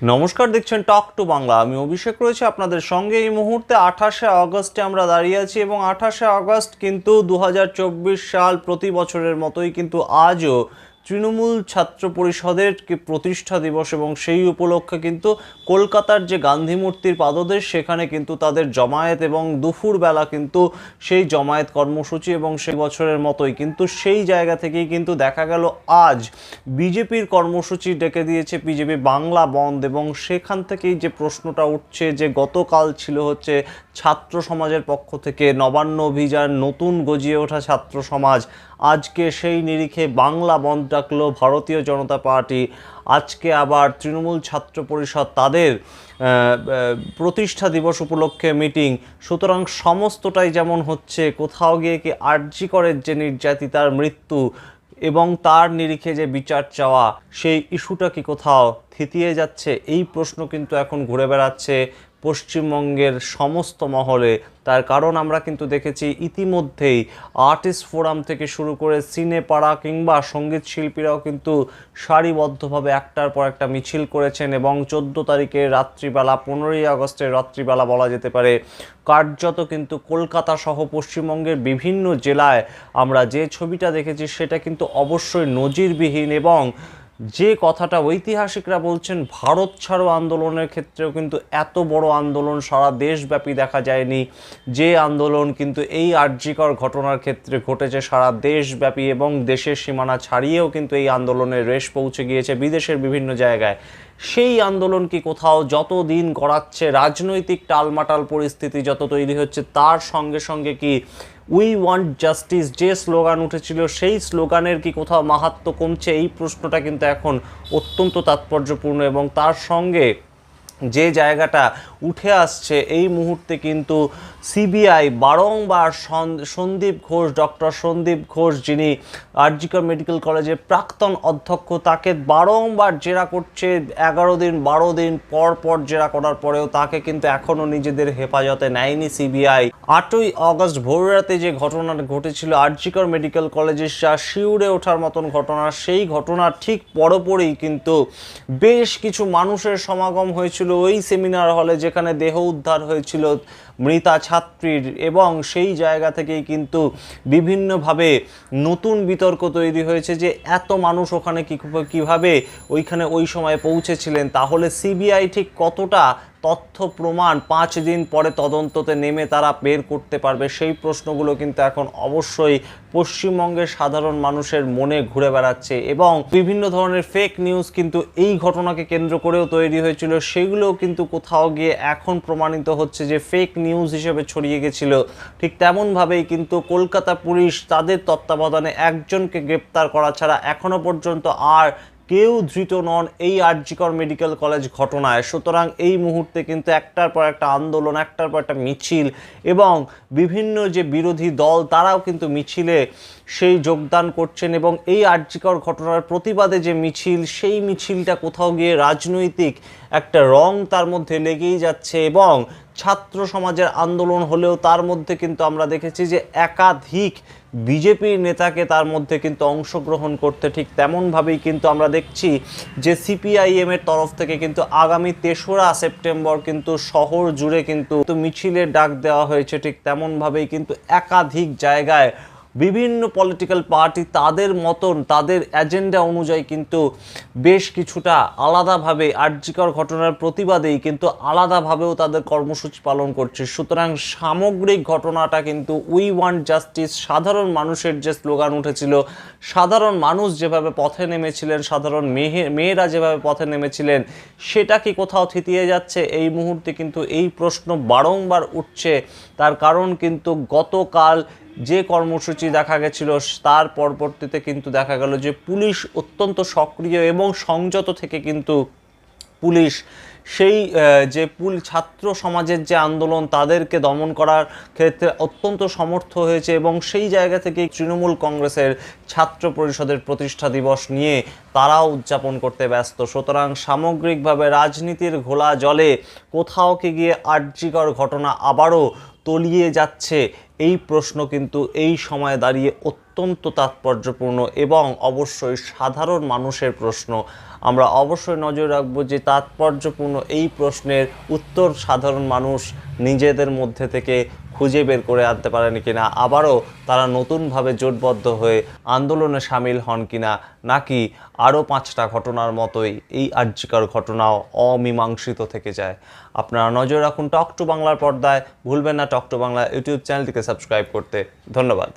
নমস্কার, দেখছেন টক টু বাংলা আমি অভিষেক রয়েছে আপনাদের সঙ্গে। এই মুহূর্তে আঠাশে আগস্টে আমরা দাঁড়িয়ে আছি এবং আঠাশে আগস্ট কিন্তু দু হাজার চব্বিশ সাল প্রতি বছরের মতোই কিন্তু আজও তৃণমূল ছাত্র পরিষদের প্রতিষ্ঠা দিবস এবং সেই উপলক্ষে কিন্তু কলকাতার যে গান্ধী মূর্তির পাদদেশ, সেখানে কিন্তু তাদের জমায়েত এবং দুপুরবেলা কিন্তু সেই জমায়েত কর্মসূচি এবং সেই বছরের মতোই কিন্তু সেই জায়গা থেকেই কিন্তু দেখা গেল আজ বিজেপির কর্মসূচি ডেকে দিয়েছে বিজেপি বাংলা বন্ধ এবং সেখান থেকেই যে প্রশ্নটা উঠছে যে গতকাল ছিল হচ্ছে ছাত্র সমাজের পক্ষ থেকে নবান্ন অভিযান, নতুন গজিয়ে ওঠা ছাত্র সমাজ। আজকে সেই নিরিখে বাংলা বন্ধ ডাকলো ভারতীয় জনতা পার্টি। আজকে আবার তৃণমূল ছাত্র পরিষদ তাদের প্রতিষ্ঠা দিবস উপলক্ষে মিটিং। সুতরাং সমস্তটাই যেমন হচ্ছে, কোথাও গিয়ে কি আর্জি করের যে নির্যাতিতার মৃত্যু এবং তার নিরিখে যে বিচার চাওয়া, সেই ইস্যুটা কি কোথাও থিতিয়ে যাচ্ছে? এই প্রশ্ন কিন্তু এখন ঘুরে বেড়াচ্ছে পশ্চিমবঙ্গের সমস্ত মহলে। তার কারণ আমরা কিন্তু দেখেছি ইতিমধ্যেই আর্টিস্ট ফোরাম থেকে শুরু করে সিনেপাড়া কিংবা সংগীত শিল্পীরাও কিন্তু সারিবদ্ধভাবে একটার পর একটা মিছিল করেছেন এবং চোদ্দ তারিখে রাত্রিবেলা, পনেরোই আগস্টের রাত্রিবেলা বলা যেতে পারে, কার্যত কিন্তু কলকাতা সহ পশ্চিমবঙ্গের বিভিন্ন জেলায় আমরা যে ছবিটা দেখেছি সেটা কিন্তু অবশ্যই নজিরবিহীন এবং যে কথাটা ঐতিহাসিকরা বলছেন, ভারত ছাড়ো আন্দোলনের ক্ষেত্রেও কিন্তু এত বড় আন্দোলন সারা দেশব্যাপী দেখা যায়নি। যে আন্দোলন কিন্তু এই আর্যিকর ঘটনার ক্ষেত্রে ঘটেছে সারা দেশব্যাপী এবং দেশের সীমানা ছাড়িয়েও কিন্তু এই আন্দোলনের রেশ পৌঁছে গিয়েছে বিদেশের বিভিন্ন জায়গায়। সেই আন্দোলন কি কোথাও যত দিন গড়াচ্ছে রাজনৈতিক টালমাটাল পরিস্থিতি যত তৈরি হচ্ছে, তার সঙ্গে সঙ্গে কি উই ওয়ান্ট জাস্টিস যে স্লোগান উঠেছিল, সেই স্লোগানের কি কোথাও মাহাত্ম কমছে? এই প্রশ্নটা কিন্তু এখন অত্যন্ত তাৎপর্যপূর্ণ এবং তার সঙ্গে যে জায়গাটা উঠে আসছে এই মুহূর্তে কিন্তু সিবিআই বারংবার সন- সন্দীপ ঘোষ, ডক্টর সন্দীপ ঘোষ যিনি আরজিকর মেডিকেল কলেজের প্রাক্তন অধ্যক্ষ, তাকে বারংবার জেরা করছে এগারো দিন, বারো দিন পর পর জেরা করার পরেও তাকে কিন্তু এখনও নিজেদের হেফাজতে নেয়নি সিবিআই। আটই অগস্ট ভোররাতে যে ঘটনা ঘটেছিল আরজিকর মেডিকেল কলেজের যা শিউরে ওঠার মতন ঘটনা, সেই ঘটনার ঠিক পরপরই কিন্তু বেশ কিছু মানুষের সমাগম হয়েছিল। ওই সেমিনার হলে যেখানে দেহ উদ্ধার হয়েছিল মৃতা ছাত্রীর এবং সেই জায়গা থেকেই কিন্তু বিভিন্নভাবে নতুন বিতর্ক তৈরি হয়েছে যে এত মানুষ ওখানে কী কীভাবে ওইখানে ওই সময় পৌঁছেছিলেন, তাহলে সিবিআই ঠিক কতটা তথ্য প্রমাণ পাঁচ দিন পরে তদন্ততে নেমে তারা বের করতে পারবে। সেই প্রশ্নগুলো কিন্তু এখন অবশ্যই পশ্চিমবঙ্গের সাধারণ মানুষের মনে ঘুরে বেড়াচ্ছে এবং বিভিন্ন ধরনের ফেক নিউজ কিন্তু এই ঘটনাকে কেন্দ্র করেও তৈরি হয়েছিল। সেগুলোও কিন্তু কোথাও গিয়ে এখন প্রমাণিত হচ্ছে যে ফেক নিউজ হিসেবে ছড়িয়ে গেছিল। ঠিক তেমনভাবেই কিন্তু কলকাতা পুলিশ তাদের তত্ত্বাবধানে একজনকে গ্রেপ্তার করা ছাড়া এখনও পর্যন্ত আর কেউ ধৃত নন এই আরজিকর মেডিকেল কলেজ ঘটনায়। সুতরাং এই মুহূর্তে কিন্তু একটার পর একটা আন্দোলন, একটার পর একটা মিছিল এবং বিভিন্ন যে বিরোধী দল, তারাও কিন্তু মিছিলে সেই যোগদান করছেন এবং এই আর্যিকর ঘটনার প্রতিবাদে যে মিছিল, সেই মিছিলটা কোথাও গিয়ে রাজনৈতিক একটা রং তার মধ্যে লেগেই যাচ্ছে এবং ছাত্র সমাজের আন্দোলন হলেও তার মধ্যে কিন্তু আমরা দেখেছি যে একাধিক বিজেপির নেতাকে তার মধ্যে কিন্তু অংশগ্রহণ করতে ঠিক তেমনভাবেই কিন্তু আমরা দেখছি যে সিপিআইএমের তরফ থেকে কিন্তু আগামী তেসরা সেপ্টেম্বর কিন্তু শহর জুড়ে কিন্তু মিছিলের ডাক দেওয়া হয়েছে ঠিক তেমনভাবেই কিন্তু একাধিক জায়গায় বিভিন্ন পলিটিক্যাল পার্টি তাদের মতন, তাদের এজেন্ডা অনুযায়ী কিন্তু বেশ কিছুটা আলাদাভাবে আর্যিকর ঘটনার প্রতিবাদেই কিন্তু আলাদাভাবেও তাদের কর্মসূচি পালন করছে। সুতরাং সামগ্রিক ঘটনাটা কিন্তু উই ওয়ান্ট জাস্টিস সাধারণ মানুষের যে স্লোগান উঠেছিল, সাধারণ মানুষ যেভাবে পথে নেমেছিলেন, সাধারণ মেয়ে মেয়েরা যেভাবে পথে নেমেছিলেন, সেটা কি কোথাও থিতিয়ে যাচ্ছে? এই মুহূর্তে কিন্তু এই প্রশ্ন বারংবার উঠছে। তার কারণ কিন্তু গতকাল যে কর্মসূচি দেখা গেছিল, তার পরবর্তীতে কিন্তু দেখা গেল যে পুলিশ অত্যন্ত সক্রিয় এবং সংযত থেকে কিন্তু পুলিশ সেই যে পুল ছাত্র সমাজের যে আন্দোলন, তাদেরকে দমন করার ক্ষেত্রে অত্যন্ত সমর্থ হয়েছে এবং সেই জায়গা থেকে তৃণমূল কংগ্রেসের ছাত্র পরিষদের প্রতিষ্ঠা দিবস নিয়ে তারাও উদযাপন করতে ব্যস্ত। সুতরাং সামগ্রিকভাবে রাজনীতির ঘোলা জলে কোথাও কি গিয়ে আর্যিকর ঘটনা আবারও তলিয়ে যাচ্ছে। এই প্রশ্ন কিন্তু এই সময়ে দাঁড়িয়ে অত্যন্ত তাৎপর্যপূর্ণ এবং অবশ্যই সাধারণ মানুষের প্রশ্ন। আমরা অবশ্যই নজর রাখব যে তাৎপর্যপূর্ণ এই প্রশ্নের উত্তর সাধারণ মানুষ নিজেদের মধ্যে থেকে খুঁজে বের করে আনতে পারেন কিনা, আবারও তারা নতুনভাবে জোটবদ্ধ হয়ে আন্দোলনে সামিল হন কিনা, নাকি আরও পাঁচটা ঘটনার মতোই এই আর্যিকর ঘটনাও অমীমাংসিত থেকে যায়। আপনারা নজর রাখুন টক টু বাংলার পর্দায়। ভুলবেন না টক টু বাংলা ইউটিউব চ্যানেলটিকে সাবস্ক্রাইব করতে। ধন্যবাদ।